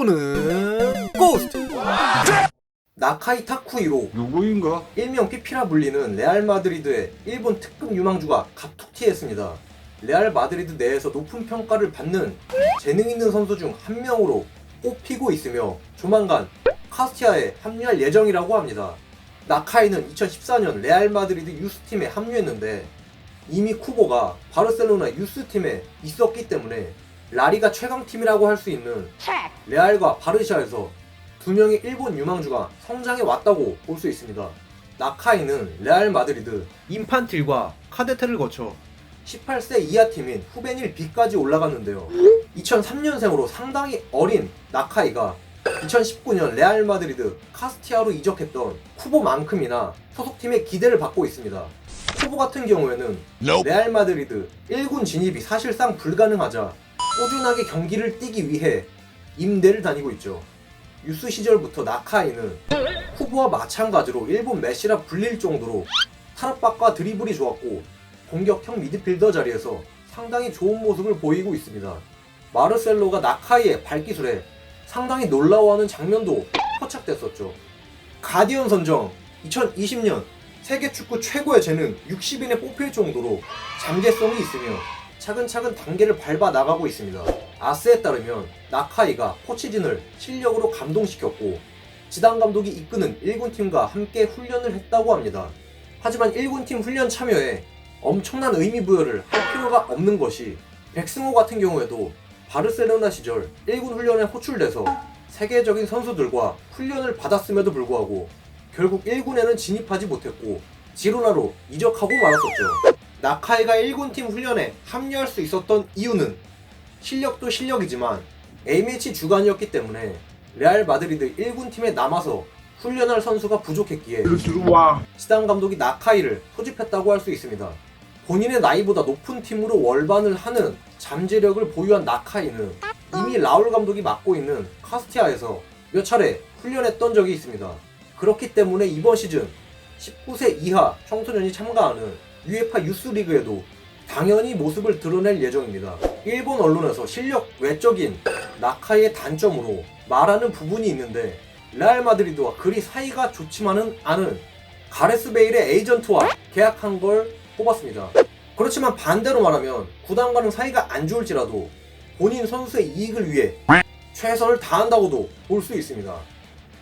축구는 고스트 나카이 타쿠이로 누구인가? 일명 피피라 불리는 레알 마드리드의 일본 특급 유망주가 갑툭튀했습니다. 레알 마드리드 내에서 높은 평가를 받는 재능 있는 선수 중 한 명으로 꼽히고 있으며 조만간 카스티아에 합류할 예정이라고 합니다. 나카이는 2014년 레알 마드리드 유스팀에 합류했는데 이미 쿠보가 바르셀로나 유스팀에 있었기 때문에 라리가 최강팀이라고 할 수 있는 레알과 바르샤에서 두 명의 일본 유망주가 성장해 왔다고 볼 수 있습니다. 나카이는 레알 마드리드, 인판틸과 카데테를 거쳐 18세 이하 팀인 후베닐 B까지 올라갔는데요. 2003년생으로 상당히 어린 나카이가 2019년 레알 마드리드 카스티아로 이적했던 쿠보만큼이나 소속팀의 기대를 받고 있습니다. 쿠보 같은 경우에는 레알 마드리드 1군 진입이 사실상 불가능하자 꾸준하게 경기를 뛰기 위해 임대를 다니고 있죠. 유스 시절부터 나카이는 후보와 마찬가지로 일본 메시라 불릴 정도로 타락박과 드리블이 좋았고 공격형 미드필더 자리에서 상당히 좋은 모습을 보이고 있습니다. 마르셀로가 나카이의 발기술에 상당히 놀라워하는 장면도 포착됐었죠. 가디언 선정 2020년 세계 축구 최고의 재능 60인에 뽑힐 정도로 잠재성이 있으며 차근차근 단계를 밟아 나가고 있습니다. 아스에 따르면 나카이가 포치진을 실력으로 감동시켰고 지단 감독이 이끄는 1군 팀과 함께 훈련을 했다고 합니다. 하지만 1군 팀 훈련 참여에 엄청난 의미 부여를 할 필요가 없는 것이 백승호 같은 경우에도 바르셀로나 시절 1군 훈련에 호출돼서 세계적인 선수들과 훈련을 받았음에도 불구하고 결국 1군에는 진입하지 못했고 지로나로 이적하고 말았었죠. 나카이가 1군 팀 훈련에 합류할 수 있었던 이유는 실력도 실력이지만 A매치 주간이었기 때문에 레알 마드리드 1군 팀에 남아서 훈련할 선수가 부족했기에. 시단 감독이 나카이를 소집했다고 할 수 있습니다. 본인의 나이보다 높은 팀으로 월반을 하는 잠재력을 보유한 나카이는 이미 라울 감독이 맡고 있는 카스티아에서 몇 차례 훈련했던 적이 있습니다. 그렇기 때문에 이번 시즌 19세 이하 청소년이 참가하는 UEFA 유스 리그에도 당연히 모습을 드러낼 예정입니다. 일본 언론에서 실력 외적인 나카이의 단점으로 말하는 부분이 있는데 레알 마드리드와 그리 사이가 좋지만은 않은 가레스 베일의 에이전트와 계약한 걸 뽑았습니다. 그렇지만 반대로 말하면 구단과는 사이가 안 좋을지라도 본인 선수의 이익을 위해 최선을 다한다고도 볼 수 있습니다.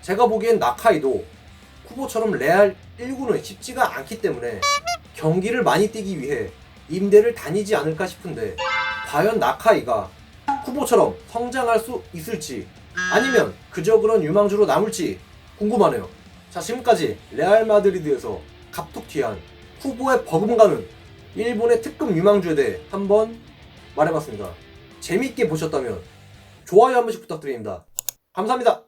제가 보기엔 나카이도 쿠보처럼 레알 1구는 쉽지가 않기 때문에 경기를 많이 뛰기 위해 임대를 다니지 않을까 싶은데 과연 나카이가 쿠보처럼 성장할 수 있을지 아니면 그저 그런 유망주로 남을지 궁금하네요. 자 지금까지 레알 마드리드에서 갑툭튀한 후보에 버금가는 일본의 특급 유망주에 대해 한번 말해봤습니다. 재밌게 보셨다면 좋아요 한 번씩 부탁드립니다. 감사합니다.